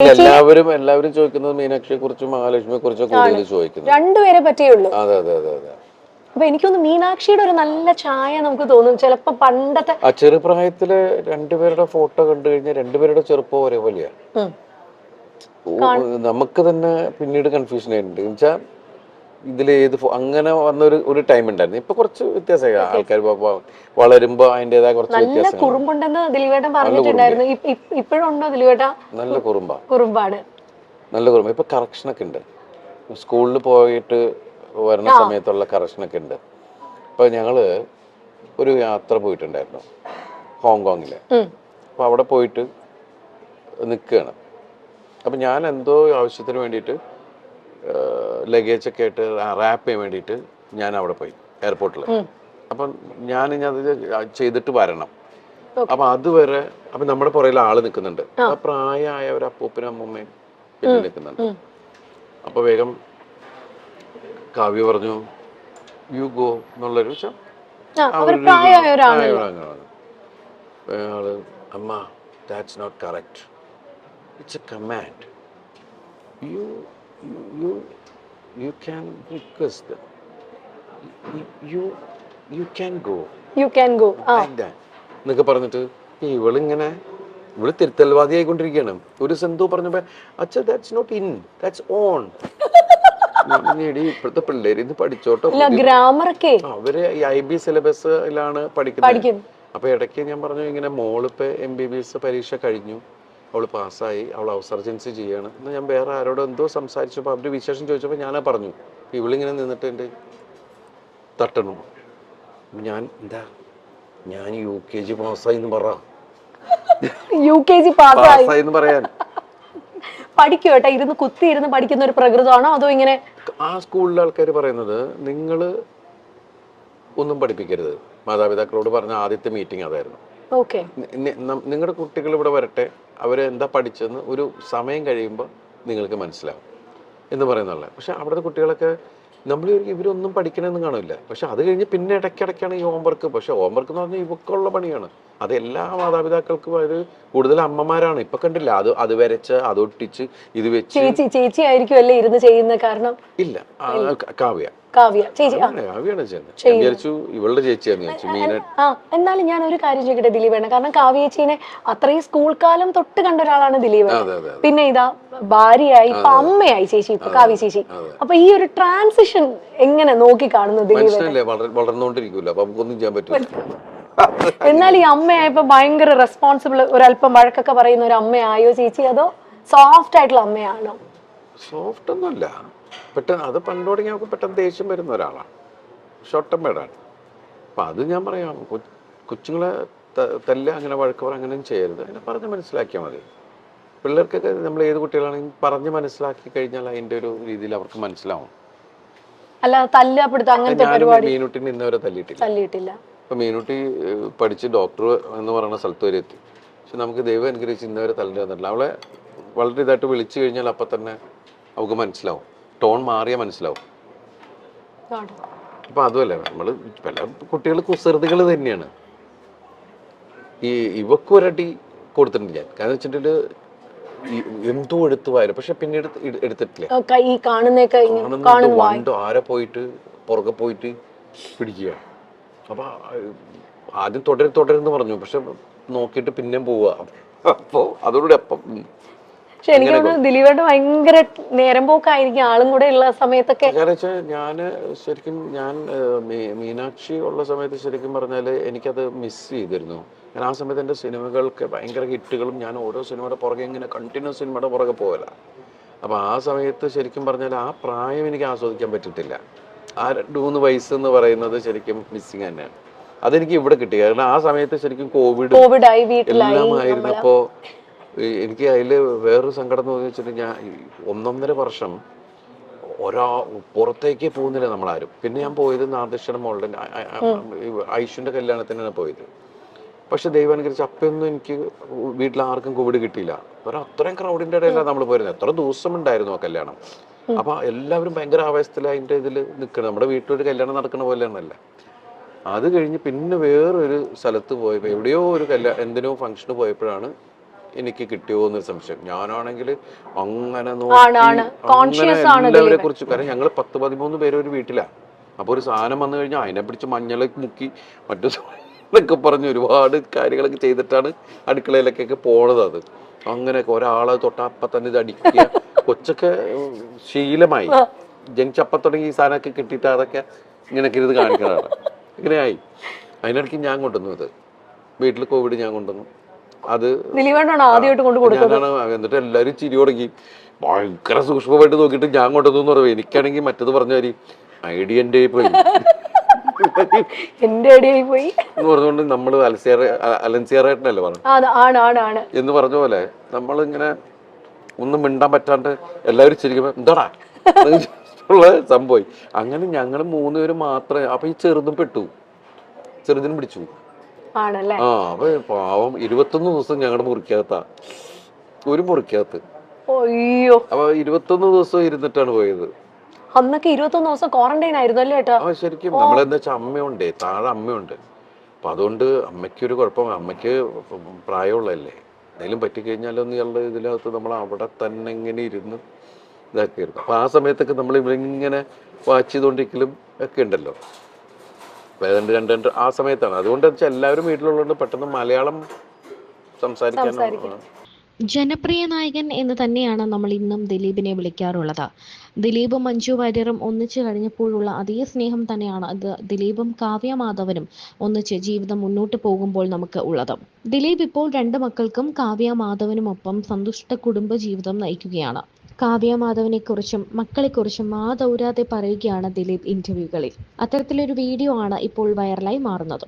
എല്ലാവരും എല്ലാവരും ചോദിക്കുന്നത് മീനാക്ഷിയെ കുറിച്ചും മഹാലക്ഷ്മിയെ കുറിച്ചും കൂടുതൽ ചോദിക്കുന്നത്. രണ്ടുപേരെ പറ്റിയുള്ളൂ അതെ അതെ അതെ അതെ. അപ്പൊ എനിക്കൊന്ന് മീനാക്ഷിയുടെ ഒരു നല്ല ചായ നമുക്ക് തോന്നും. ചിലപ്പോ പണ്ടത്തെ ആ ചെറുപ്രായത്തിൽ രണ്ടുപേരുടെ ഫോട്ടോ കണ്ടു കഴിഞ്ഞാൽ രണ്ടുപേരുടെ ചെറുപ്പം ഒരേപോലെയാ. നമുക്ക് തന്നെ പിന്നീട് കൺഫ്യൂഷൻ ആയിട്ടുണ്ട്. എന്നുവെച്ചാൽ ഇതിൽ ഏത് അങ്ങനെ വന്നൊരു ഒരു ടൈം ഉണ്ടായിരുന്നു. ഇപ്പൊ കുറച്ച് വ്യത്യാസമായി. ആൾക്കാർ വളരുമ്പോ അതിന്റേതായ കുറച്ച് നല്ല കുറുമ്പുണ്ടെന്ന് ദിലീപേട്ടൻ പറഞ്ഞിട്ടുണ്ടായിരുന്നു. ഇപ്പ- ഇപ്പ- ഇപ്പോഴുണ്ടോ ദിലീപേട്ട? നല്ല കുറുമ്പാ. കുറുമ്പാണ്. നല്ല കുറുമ്പ. ഇപ്പൊ കറക്ഷനൊക്കെ ഉണ്ട്. സ്കൂളിൽ പോയിട്ട് വരുന്ന സമയത്തുള്ള കറക്ഷനൊക്കെ ഉണ്ട്. ഇപ്പൊ ഞങ്ങൾ ഒരു യാത്ര പോയിട്ടുണ്ടായിരുന്നു. ഹോങ്കോങ്ങിൽ. അപ്പൊ അവിടെ പോയിട്ട് നിൽക്കുകയാണ് അപ്പൊ ഞാൻ എന്തോ ആവശ്യത്തിന് വേണ്ടിയിട്ട് ലഗേജ് ഒക്കെ ആയിട്ട് റാപ്പ് ചെയ്യാൻ വേണ്ടിയിട്ട് ഞാൻ അവിടെ പോയി എയർപോർട്ടിൽ. അപ്പം ഞാൻ ഇനി അത് ചെയ്തിട്ട് വരണം. അപ്പൊ അതുവരെ അപ്പൊ നമ്മുടെ പുറകിൽ ആൾ നിൽക്കുന്നുണ്ട്. ആ. പ്രായമായ ഒരു അപ്പൂപ്പനും അമ്മൂമ്മയും പിന്നെ നിൽക്കുന്നുണ്ട്. അപ്പൊ വേഗം കാവ്യ പറഞ്ഞു യു ഗോ എന്നുള്ളൊരു അയാൾ അമ്മ that's not correct it's a command you you you can request you you can go you can go ആ. എന്നൊക്കെ പറഞ്ഞിട്ട് "ഏയ് ഇവളിങ്ങനെ ഇവൾ തിരുത്തൽവാദി ആയിക്കൊണ്ടിരിക്കുകയാണ് ഒരു സെന്തോ പറഞ്ഞപ്പോ അച്ഛ that's not in that's on എടി ഇപ്പോഴത്തെ പിള്ളേര് ഇത് പഠിച്ചോട്ടോ? ഇല്ല ഗ്രാമർ ഒക്കെ. അവർ ഈ ഐ ബി സിലബസിലാണ് പഠിക്കുന്നത്. പഠിക്കുന്നു അപ്പൊ ഇടയ്ക്ക് ഞാൻ പറഞ്ഞു ഇങ്ങനെ മോളിപ്പോ എം ബി ബി എസ് പരീക്ഷ കഴിഞ്ഞു. അവൾ പാസ്സായി അവൾ ഔസർജൻസി ചെയ്യാണ്. എന്ന് ഞാൻ വേറെ ആരോടോ എന്തോ സംസാരിച്ചപ്പോൾ അവരുടെ വിശേഷം ചോദിച്ചപ്പോൾ ഞാനാ പറഞ്ഞു ഇവളിങ്ങനെ നിന്നിട്ട് എന്റെ തട്ടണു ഞാൻ എന്താ? ഞാൻ യു കെ ജി പാസ്സായി എന്ന് പറ. യു കെ ജി പാസ്സായി? എന്ന് പറയാൻ. പഠിക്കും കേട്ടോ. ഇരുന്ന് കുത്തി ഇരുന്ന് പഠിക്കുന്ന ഒരു പ്രകൃതമാണോ? അതോ ഇങ്ങനെ ആ സ്കൂളിലെ ആൾക്കാർ പറയുന്നത് നിങ്ങൾ ഒന്നും പഠിപ്പിക്കരുത്. മാതാപിതാക്കളോട് പറഞ്ഞ ആദ്യത്തെ മീറ്റിംഗ് അതായിരുന്നു. നിങ്ങളുടെ കുട്ടികൾ ഇവിടെ വരട്ടെ. അവരെന്താ പഠിച്ചെന്ന് ഒരു സമയം കഴിയുമ്പോൾ നിങ്ങൾക്ക് മനസ്സിലാവും. എന്ന് പറയുന്നുള്ള പക്ഷെ അവിടുത്തെ കുട്ടികളൊക്കെ നമ്മൾ ഇവരൊന്നും പഠിക്കണമെന്ന് കാണില്ല പക്ഷെ അത് കഴിഞ്ഞ് പിന്നെ ഇടയ്ക്കിടയ്ക്കാണ് ഈ ഹോംവർക്ക് പക്ഷെ ഹോംവർക്ക് എന്ന് പറഞ്ഞാൽ ഇവക്കുള്ള പണിയാണ്. അത് എല്ലാ മാതാപിതാക്കൾക്കും അത് കൂടുതൽ അമ്മമാരാണ്. ഇപ്പൊ കണ്ടില്ല അത് അത് വരച്ച് അത് ഒട്ടിച്ച് ഇത് വെച്ച്. ചേച്ചി ചേച്ചി ആയിരിക്കും അല്ലേ ഇരുന്ന് ചെയ്യുന്ന കാരണം? ഇല്ല. കാവ്യ. കാവ്യ. ചേച്ചി കാവ്യാണ് വിചാരിച്ചു ഇവളുടെ എന്നാലും ഞാൻ ഒരു കാര്യം ചോദിക്കട്ടെ ദിലീപേണ് കാരണം കാവ്യേച്ചീനെ അത്രയും സ്കൂൾ കാലം തൊട്ട് കണ്ട ഒരാളാണ് ദിലീപ് പിന്നെ ഇതാ ഭാര്യയായി ഇപ്പൊ അമ്മയായി ചേച്ചി ഇപ്പൊ കാവ്യ ചേച്ചി. അപ്പൊ ഈ ഒരു ട്രാൻസിഷൻ എങ്ങനെ നോക്കി കാണുന്നു ദിലീപ് വളർന്നുകൊണ്ടിരിക്കൂല അപ്പൊ നമുക്കൊന്നും ചെയ്യാൻ പറ്റില്ല എന്നാൽ ഈ അമ്മയായപ്പോ ഭയങ്കര റെസ്പോൺസിബിൾ ഒരല്പം വഴക്കൊക്കെ പറയുന്ന ഒരു അമ്മയായോ ചേച്ചി? അതോ സോഫ്റ്റ് ആയിട്ടുള്ള അമ്മയാണോ? സോഫ്റ്റ് ഒന്നുമല്ല. പെട്ടെന്ന് അത് പണ്ട് തുടങ്ങി നമുക്ക് പെട്ടെന്ന് ദേഷ്യം വരുന്ന ഒരാളാണ്. പേടാണ് അപ്പം അത് ഞാൻ പറയാം കൊച്ചുങ്ങളെ തല്ല അങ്ങനെ വഴക്ക് പറ അങ്ങനെയും ചെയ്യരുത്. അതിനെ പറഞ്ഞ് മനസ്സിലാക്കിയാൽ മതി. പിള്ളേർക്കൊക്കെ നമ്മൾ ഏത് കുട്ടികളാണെങ്കിൽ പറഞ്ഞ് മനസ്സിലാക്കി കഴിഞ്ഞാൽ അതിന്റെ ഒരു രീതിയിൽ അവർക്ക് മനസ്സിലാവും. അല്ല തല്ലപ്പെടുത്ത അങ്ങനത്തെ പരിപാടി മീനുട്ടിന് ഇന്നവരെ തല്ലിയിട്ടില്ല. തല്ലിയിട്ടില്ല. ഇപ്പൊ മീനുട്ടി പഠിച്ച് ഡോക്ടർ എന്ന് പറയുന്ന സ്ഥലത്ത് വരെ എത്തി. പക്ഷെ നമുക്ക് ദൈവം അനുഗ്രഹിച്ച് ഇന്നവരെ തലന്റെ വന്നിട്ടില്ല. അവളെ വളരെ ഇതായിട്ട് വിളിച്ചു കഴിഞ്ഞാൽ അപ്പം തന്നെ അവൾക്ക് മനസ്സിലാവും. ടോൺ മാറിയാൽ മനസ്സിലാവും. അപ്പം അതുമല്ല നമ്മൾ പല കുട്ടികൾ കുസൃതികൾ തന്നെയാണ്. ഈ ഇവക്കൊരടി കൊടുത്തിട്ടുണ്ട് ഞാൻ കാരണം വെച്ചിട്ടുണ്ടെങ്കിൽ എന്തോ എടുത്തു വായന പക്ഷെ പിന്നീട് എടുത്തിട്ടില്ല. കാണുന്നു ആരെ പോയിട്ട് പുറകെ പോയിട്ട് പിടിക്കുക അപ്പൊ ആ, ആദ്യം തുടരും തുടരുന്ന് പറഞ്ഞു. പക്ഷെ നോക്കിയിട്ട് പിന്നെയും പോവുക അപ്പോൾ അതോടുകൂടി അപ്പം. പക്ഷെ എനിക്ക് തോന്നുന്നു ദിലീപേട്ട ഭയങ്കര നേരം പോക്കായിരിക്കും. ആളും കൂടെ ഉള്ള സമയത്തൊക്കെ കാരണം വെച്ചാൽ ഞാൻ ശരിക്കും ഞാൻ മീനാക്ഷി ഉള്ള സമയത്ത് ശരിക്കും പറഞ്ഞാൽ എനിക്കത് മിസ് ചെയ്തിരുന്നു. ഞാൻ ആ സമയത്ത് എന്റെ സിനിമകൾക്ക് ഭയങ്കര ഹിറ്റുകളും ഞാൻ ഓരോ സിനിമയുടെ പുറകെ ഇങ്ങനെ കണ്ടിന്യൂസ് സിനിമയുടെ പുറകെ പോകല അപ്പോൾ ആ സമയത്ത് ശരിക്കും പറഞ്ഞാൽ ആ പ്രായം എനിക്ക് ആസ്വദിക്കാൻ പറ്റിയിട്ടില്ല ആ രണ്ട് മൂന്ന് വയസ്സ് എന്ന് പറയുന്നത് ശരിക്കും മിസ്സിങ് തന്നെയാണ്. അതെനിക്ക് ഇവിടെ കിട്ടി. കാരണം ആ സമയത്ത് ശരിക്കും കോവിഡ് എല്ലാം ആയിരുന്നപ്പോ എനിക്ക് അതിൽ വേറൊരു സങ്കടം എന്ന് വെച്ചിട്ടുണ്ടെങ്കിൽ ഞാൻ ഒന്നൊന്നര വർഷം ഒരാ പുറത്തേക്ക് പോകുന്നില്ല നമ്മളാരും. പിന്നെ ഞാൻ പോയത് നാദൃഷ്ടയുടെ മോളുടെ ഐഷുന്റെ കല്യാണത്തിനാണ് പോയത്. പക്ഷെ ദൈവം അനുഗ്രഹിച്ച് അപ്പൊന്നും എനിക്ക് വീട്ടിൽ ആർക്കും കോവിഡ് കിട്ടിയില്ല. ഒരു അത്രയും ക്രൗഡിന്റെ ഇടയിലാണ് നമ്മൾ പോയിരുന്നത്. എത്ര ദിവസം ഉണ്ടായിരുന്നു ആ കല്യാണം. അപ്പൊ എല്ലാവരും ഭയങ്കര ആവേശത്തിൽ അതിന്റെ ഇതിൽ നിൽക്കണം. നമ്മുടെ വീട്ടിലൊരു കല്യാണം നടക്കുന്ന പോലെയാണല്ല? അത് കഴിഞ്ഞ് പിന്നെ വേറൊരു സ്ഥലത്ത് പോയപ്പോൾ എവിടെയോ ഒരു കല്യാണം എന്തിനോ ഫംഗ്ഷന് പോയപ്പോഴാണ് എനിക്ക് കിട്ടിയോ എന്നൊരു സംശയം. ഞാനാണെങ്കിൽ അങ്ങനെ ആണ് എല്ലാവരെ. കുറിച്ച് കാരണം ഞങ്ങൾ പത്ത് പതിമൂന്ന് പേര് ഒരു വീട്ടിലാണ് അപ്പോൾ ഒരു സാധനം വന്നു കഴിഞ്ഞാൽ അതിനെ പിടിച്ച് മഞ്ഞളെ മുക്കി മറ്റു എന്നൊക്കെ പറഞ്ഞ് ഒരുപാട് കാര്യങ്ങളൊക്കെ ചെയ്തിട്ടാണ് അടുക്കളയിലേക്കൊക്കെ പോണത് അത്. അങ്ങനെയൊക്കെ ഒരാളെ തൊട്ട അപ്പ തന്നെ ഇത് അടിക്കുക. കൊച്ചൊക്കെ ശീലമായി. ജനിച്ചപ്പം തുടങ്ങി ഈ സാധനമൊക്കെ കിട്ടിയിട്ട് അതൊക്കെ ഇങ്ങനെയൊക്കെ ഇത് കാണിക്കുന്നതാണ് ഇങ്ങനെയായി. അതിനിടയ്ക്ക് ഞാൻ കൊണ്ടുവന്നു ഇത്. വീട്ടിൽ കോവിഡ് ഞാൻ കൊണ്ടുവന്നു. അത് ഞാനാണ് എന്നിട്ട് എല്ലാവരും ചിരി തുടങ്ങി. ഭയങ്കര സൂക്ഷ്മമായിട്ട് നോക്കിയിട്ട് ഞാൻ കൊണ്ടുവന്നു എന്ന് പറയുമ്പോൾ എനിക്കാണെങ്കിൽ മറ്റത് പറഞ്ഞ ഐഡിയന്റെ ഐഡിയ പോയി. എന്റെ അടിയായി പോയി. എന്ന് പറഞ്ഞുകൊണ്ട് നമ്മൾ അലൻസിയറായിട്ടല്ലേ പറഞ്ഞു ആ, അത് ആണ് ആണ് ആണ് എന്ന് പറഞ്ഞ പോലെ നമ്മൾ ഇങ്ങനെ ഒന്നും മിണ്ടാൻ പറ്റാണ്ട് എല്ലാവരും ചിരിക്കുമ്പോൾ എന്താടാ? ഉള്ള സംഭവം അങ്ങനെ ഞങ്ങൾ മൂന്നുപേര് മാത്രമേ അപ്പൊ ഈ ചെറുതും പെട്ടു. ചെറുതിനും പിടിച്ചു. ആണല്ലേ? ആ അപ്പൊ പാവം ഇരുപത്തൊന്ന് ദിവസം ഞങ്ങളുടെ മുറിക്കകത്താ. ഒരു മുറിക്കകത്ത്. അയ്യോ. അപ്പൊ ഇരുപത്തൊന്ന് ദിവസം ഇരുന്നിട്ടാണ് പോയത്. അന്നൊക്കെ ഇരുപത്തൊന്ന് ദിവസം ക്വാറന്റൈൻ ആയിരുന്നു അല്ലേ ഏട്ടാ? ശരിക്കും നമ്മളെന്താ വെച്ചാൽ അമ്മയുണ്ട് താഴെ അമ്മയുണ്ട്. അപ്പൊ അതുകൊണ്ട് അമ്മയ്ക്കൊരു കുഴപ്പം അമ്മയ്ക്ക് പ്രായമുള്ളതല്ലേ. എന്തെങ്കിലും പറ്റിക്കഴിഞ്ഞാലൊന്നും ഇയാളുടെ ഇതിനകത്ത് നമ്മൾ അവിടെ തന്നെ ഇങ്ങനെ ഇരുന്ന് ഇതാക്കിയിരുന്നു അപ്പൊ ആ സമയത്തൊക്കെ നമ്മൾ ഇവരിങ്ങനെ വാച്ച് ചെയ്തുകൊണ്ടിരിക്കലും ഒക്കെ ഉണ്ടല്ലോ. ഏതാണ്ട് രണ്ട് രണ്ട് ആ സമയത്താണ്. അതുകൊണ്ട് വെച്ചാൽ എല്ലാവരും വീട്ടിലുള്ളതുകൊണ്ട് പെട്ടെന്ന് മലയാളം സംസാരിക്കാനോ ജനപ്രിയ നായകൻ എന്ന് തന്നെയാണ് നമ്മൾ ഇന്നും ദിലീപിനെ വിളിക്കാറുള്ളത്. ദിലീപും മഞ്ജു വാര്യറും ഒന്നിച്ചു കഴിഞ്ഞപ്പോഴുള്ള അതേ സ്നേഹം തന്നെയാണ് അത് ദിലീപും കാവ്യ മാധവനും ഒന്നിച്ച് ജീവിതം മുന്നോട്ട് പോകുമ്പോൾ നമുക്ക് ഉള്ളത്. ദിലീപ് ഇപ്പോൾ രണ്ട് മക്കൾക്കും കാവ്യ മാധവനുമൊപ്പം സന്തുഷ്ട കുടുംബ ജീവിതം നയിക്കുകയാണ്. കാവ്യ മാധവനെക്കുറിച്ചും മക്കളെക്കുറിച്ചും മാതൗരാതെ പറയുകയാണ് ദിലീപ് ഇന്റർവ്യൂകളിൽ അത്തരത്തിലൊരു വീഡിയോ ആണ് ഇപ്പോൾ വൈറലായി മാറുന്നത്.